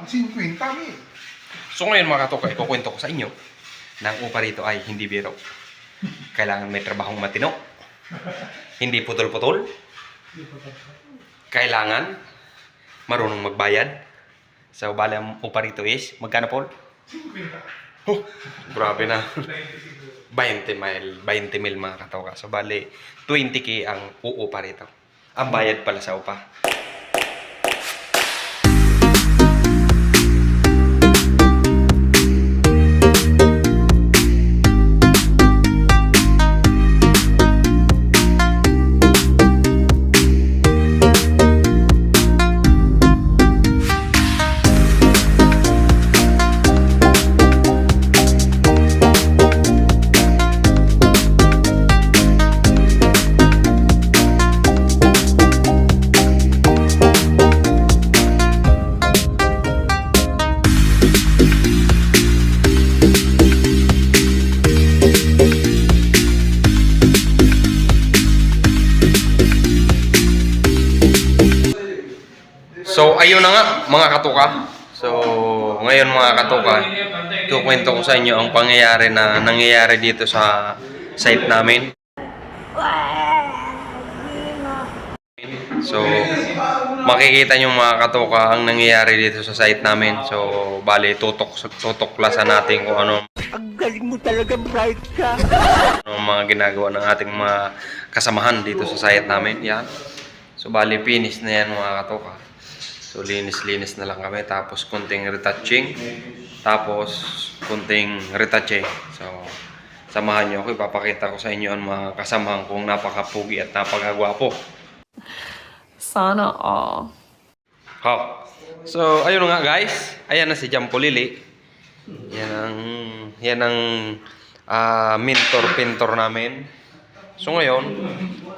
Ang 50 mi. So ngayon mga katoka, ikukwento ko sa inyo na ang upa rito ay hindi biro. Kailangan may trabahong matino. Hindi putol-putol. Kailangan marunong magbayad. So bali ang upa rito is, magkano Paul? 50. Oh, grabe na. 20 mil, 20 mil mga katoka. So bali, 20k ang uupa rito. Ang bayad pala sa upa. Mga katuka. So, ngayon mga katuka, kukwento ko sa inyo ang pangyayari na nangyayari dito sa site namin. So, makikita nyo mga katuka ang nangyayari dito sa site namin. So, bali, tutok, tutuklasan natin kung ano Ang galing mo talaga, bright ka. ang mga ginagawa ng ating mga kasamahan dito sa site namin. Yan. So, bali, finish na yan mga katoka. So, linis-linis na lang kami. Tapos, kunting retouching. Tapos, kunting retouching. So, samahan nyo ako. Ipapakita ko sa inyo ang mga kasamahan kong napakapugi at napakagwapo. Sana all. Ha. So, ayun nga guys. Ayan na si Jampo Lili. Yan ang yan ang ah, mentor pintor namin. So ngayon,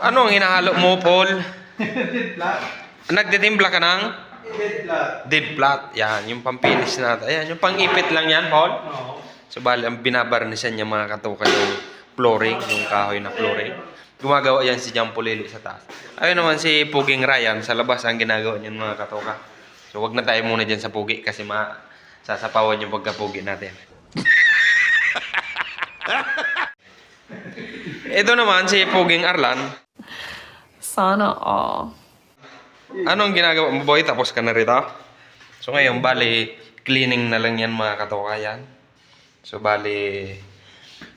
ano ang hinahalo mo, Paul? Nagtitimpla ka ng dead flat. Yan, yung pampinis natin. Ayan, yung pang-ipit lang yan, Paul. So bali, ang binabarnisan niya mga katuka yung flooring, yung kahoy na flooring. Gumagawa yan si Jampo Lili sa taas. Ayun naman si Puging Ryan sa labas ang ginagawa niyan mga katuka. So wag na tayo muna dyan sa pugi kasi ma sasapawan yung pagkapugi natin. Ito naman si Puging Arlan. Sana all. Ano ang ginagawa mo boy? Tapos ka na rito? So ngayon, bali, cleaning na lang yan mga katoka yan. So bali,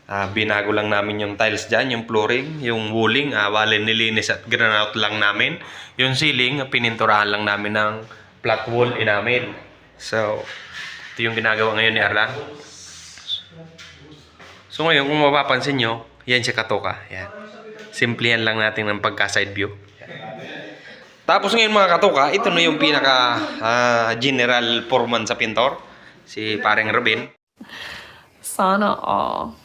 ah, binago lang namin yung tiles dyan, yung flooring, yung wooling, ah, bali nilinis at granite lang namin. Yung ceiling, ah, pininturahan lang namin ng flat wall inamin. So, ito yung ginagawa ngayon ni Arlan. So ngayon, kung mapapansin nyo, yan si Katoka. Yan. Simplihan lang natin ng pagka-side view. Tapos ngayon mga katoka, ito na yung pinaka ah, general foreman sa pintor, si pareng Robin. Sana all.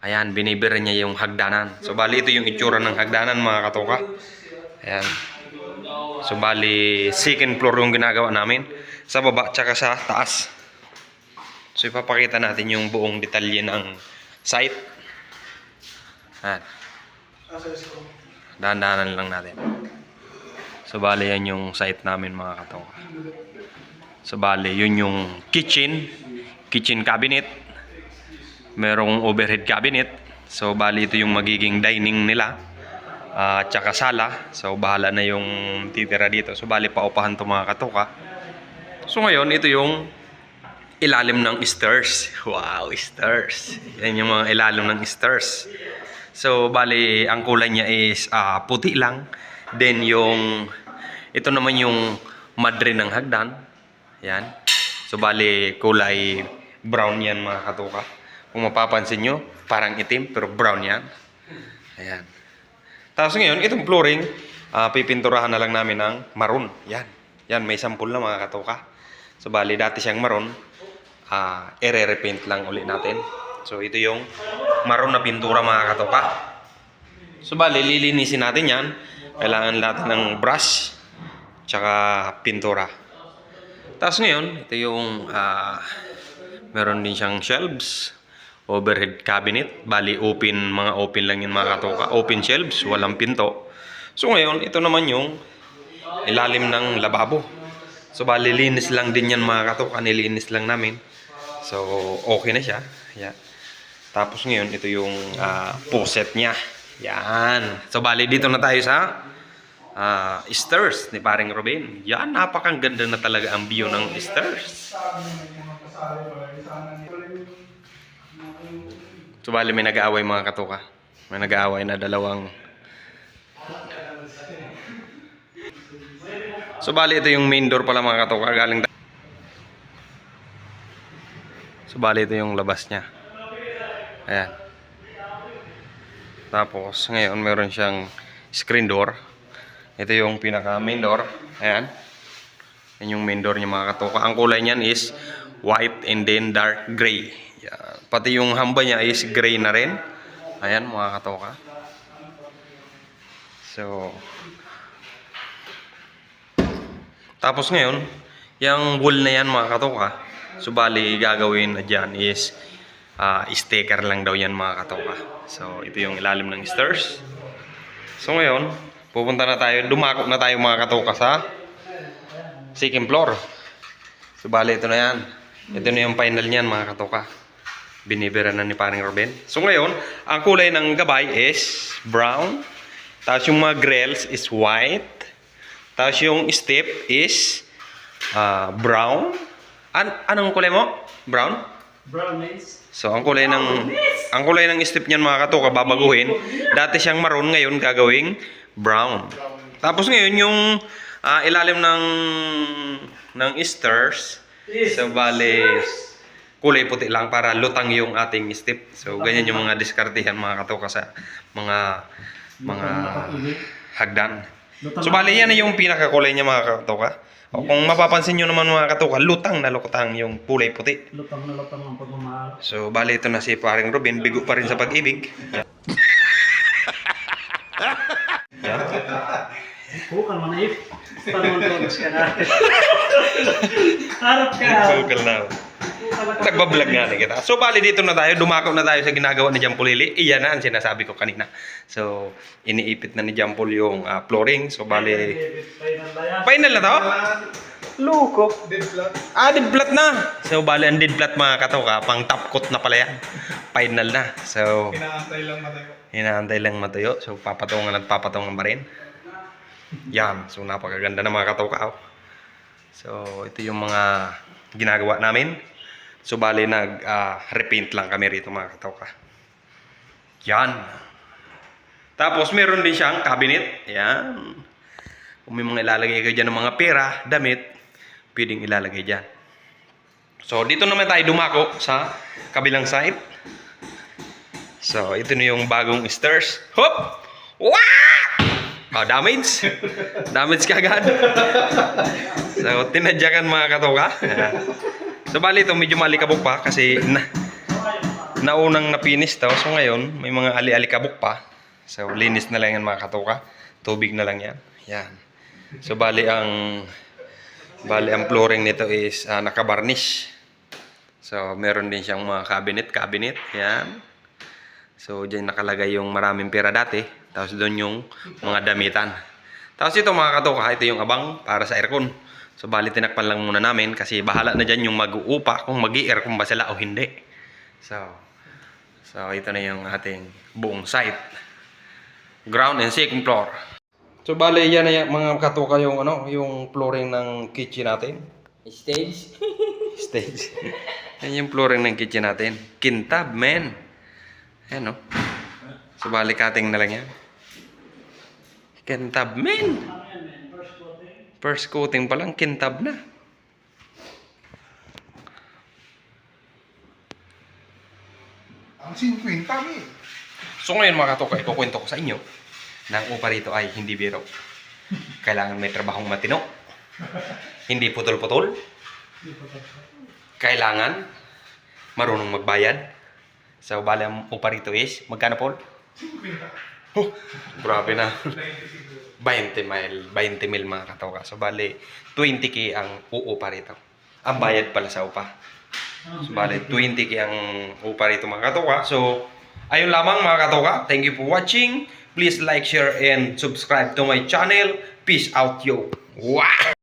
Ayan, binibira niya yung hagdanan. So bali ito yung itsura ng hagdanan mga katoka. Ayan. So bali second floor yung ginagawa namin sa baba tsaka sa taas. So ipapakita natin yung buong detalye ng site. Ayan. Dahan-dahanan lang natin. So bali yan yung site namin mga katoka. So bali yun yung kitchen, kitchen cabinet, merong overhead cabinet. So bali ito yung magiging dining nila. At tsaka sala. So bahala na yung titira dito. So bali paupahan to mga katoka. So ngayon ito yung ilalim ng stairs. Wow, stairs. Yan yung mga ilalim ng stairs. So bali ang kulay niya is ah, puti lang. Then yung ito naman yung madre ng hagdan. Yan. So bali kulay brown yan mga katuka. Kung mapapansin nyo, parang itim pero brown yan. Ayan. Tapos ngayon, itong flooring, ah, pipinturahan na lang namin ng maroon. Yan. Yan, may sample na mga katuka. So bali dati siyang maroon, ah ere-repaint lang ulit natin. So ito yung maroon na pintura mga katuka. So bali, lilinisin natin yan. Kailangan natin ng brush, tsaka pintura. Tapos ngayon, ito yung ah, meron din siyang shelves, overhead cabinet, bali open, mga open lang yun mga katoka. Open shelves, walang pinto. So ngayon, ito naman yung ilalim ng lababo. So, bali, linis lang din yan mga katoka. Nilinis lang namin. So, okay na siya. Yeah. Tapos ngayon, ito yung ah, poset niya. Yan. So, bali, dito na tayo sa ah, stairs ni paring Robin. Yan, napakang ganda na talaga ang view ng stairs. So, bali, may nag-aaway mga katoka. May nag-aaway na dalawang So bali ito yung main door pala mga katoka galing So bali ito yung labas niya. Ayan. Tapos ngayon meron siyang screen door. Ito yung pinaka main door. Ayan. Yan yung main door niya mga katoka. Ang kulay niyan is white and then dark gray. Yan. Pati yung hamba niya is gray na rin. Ayan mga katoka. So, Tapos ngayon, yung wall na yan mga katoka, subali gagawin na dyan is ah, sticker lang daw yan mga katoka. So ito yung ilalim ng stairs. So ngayon, pupunta na tayo, dumako na tayo mga katoka sa second floor. Subali ito na yan. Ito na yung final niyan mga katoka. Binibira na ni paring Ruben. So ngayon, ang kulay ng gabay is brown. Tapos yung mga grills is white. Tapos yung step is ah, brown. An anong kulay mo? Brown? Brown So ang kulay ng ang kulay ng step niyan mga katoka babaguhin. Dati siyang maroon ngayon gagawing brown. Tapos ngayon yung ah, ilalim ng ng stairs. So bale kulay puti lang para lutang yung ating step. So ganyan yung mga diskartehan mga katoka sa mga mga hagdan. So bali yan yung pinakakulay niya mga katoka. O kung mapapansin nyo naman mga katoka, lutang na lutang yung kulay puti. lutang na lutang ang pagmamahal. So, bali ito na si paring Robin, bigo pa rin sa pag-ibig. Bukan man if. Tanong ko ka na. Harap ka. Google na. Nagbablog nga na kita. So, bali dito na tayo. Dumako na tayo sa ginagawa ni Jampulili. Iyan na ang sinasabi ko kanina. So, iniipit na ni Jampul yung ah, flooring. So, bali... Final na to? Loko. Dead flat. Ah, dead flat na. So, bali ang dead flat mga katoka. Pang top coat na pala yan. Final na. So, Inaantay lang matayo. Hinaantay lang matuyo. So, papatungan at papatungan pa rin. Yan. So, napakaganda ng mga katukaw. So, ito yung mga ginagawa namin. So, bali nag-repaint lang kami rito mga katuka. Yan. Tapos, meron din siyang cabinet. Yan. Kung may mga ilalagay kayo dyan ng mga pera, damit, pwedeng ilalagay dyan. So, dito naman tayo dumako sa kabilang side. So, ito na yung bagong stairs. Hop! Wow! Oh, damage. damage kagad. so, tinadyakan mga katoka. so, bali ito medyo malikabok pa kasi na, naunang napinis to. So, ngayon, may mga ali-alikabok pa. So, linis na lang yan mga katoka. Tubig na lang yan. Yan. So, bali ang bali ang flooring nito is ah, nakabarnish. So, meron din siyang mga cabinet, cabinet. Yan. So, dyan nakalagay yung maraming pera dati. Tapos doon yung mga damitan. Tapos ito mga katoka, ito yung abang para sa aircon. So, bali tinakpan lang muna namin kasi bahala na dyan yung mag-uupa kung mag aircon ba sila o hindi. So, so ito na yung ating buong site. Ground and second floor. So, bali yan na yung mga katoka yung, ano, yung flooring ng kitchen natin. Stage? Stage. Yan yung flooring ng kitchen natin. Kintab, men. Ayan, no? So, bali cutting na lang yan. Kintab, men. First coating pa lang, kintab na. Ang 50 mi. So, ngayon mga katoka, ikukwento ko sa inyo na ang upa rito ay hindi biro. Kailangan may trabahong matino. Hindi putol-putol. Kailangan marunong magbayad. So, bali ang upa rito is, magkano Paul? 50. Oh, grabe na. 90 siguro. 20 mil, 20 mil mga katoka. So, bali, 20k ang uupa rito. Ang bayad pala sa upa. So, bali, 20k ang upa rito mga katoka. So, ayun lamang mga katoka. Thank you for watching. Please like, share, and subscribe to my channel. Peace out, yo. Wow!